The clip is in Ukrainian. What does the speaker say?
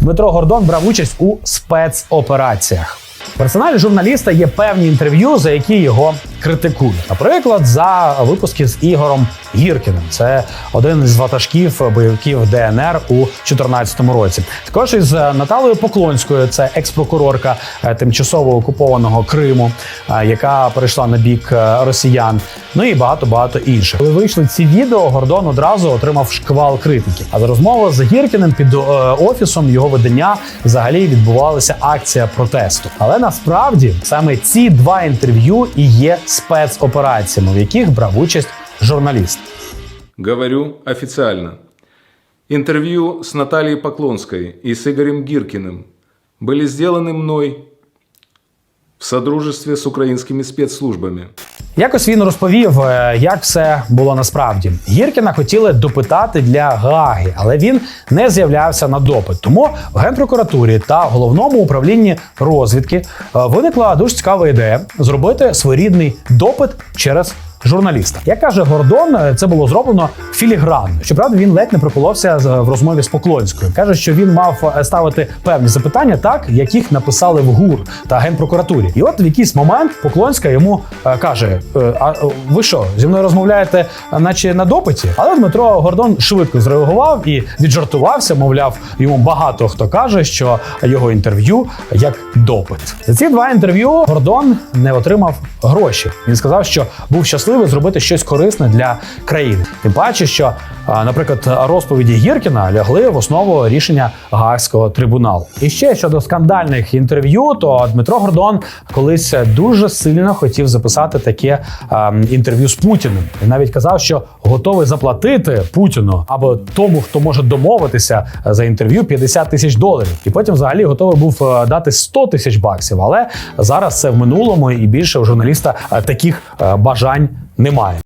Дмитро Гордон брав участь у спецопераціях. Персоналі журналіста є певні інтерв'ю, за які його критикують. Наприклад, за випуски з Ігорем Гіркіним. Це один із ватажків бойовиків ДНР у 2014 році. Також із е, Наталею Поклонською, це екс-прокурорка е, тимчасово окупованого Криму, е, яка перейшла на бік росіян Ну і багато багато інших. Коли вийшли ці відео, Гордон одразу отримав шквал критики. А за розмову з Гіркіним під е, офісом його видання взагалі відбувалася акція протесту. Але насправді саме ці два інтерв'ю і є спецопераціями, в яких брав участь журналіст. Говорю официально. Интервью с Натальей Поклонской и с Игорем Гиркиным были сделаны мной в содружестве с украинскими спецслужбами. Якось він розповів, е, як все було насправді. Гіркіна хотіли допитати для Гааги, але він не з'являвся на допит. Тому в генпрокуратурі та головному управлінні розвідки е, виникла дуже цікава ідея зробити своєрідний допит через. Журналіста, як каже Гордон, е, це було зроблено філігранно. Щоправда, він ледь не приколовся в розмові з Поклонською. каже, що він мав е, ставити певні запитання, так як їх написали в ГУР та генпрокуратурі. І от в якийсь момент Поклонська йому е, каже: «Е, А е, ви що зі мною розмовляєте, е, наче на допиті? Але Дмитро Гордон швидко зреагував і віджартувався. Мовляв, йому багато хто каже, що його інтерв'ю як допит. За ці два інтерв'ю Гордон не отримав гроші. Він сказав, що був щасливий зробити щось корисне для країни. Тим паче, що, наприклад, розповіді Гіркіна лягли в основу рішення Гаагського трибуналу. І ще щодо скандальних інтерв'ю, то Дмитро Гордон колись дуже сильно хотів записати таке а, інтерв'ю з Путіним. Він навіть казав, що готовий заплатити Путіну або тому, хто може домовитися за інтерв'ю 50 тисяч доларів. І потім взагалі готовий був е, дати 100 тисяч баксів. Але зараз це в минулому і більше у журналіста е, таких е, бажань немає.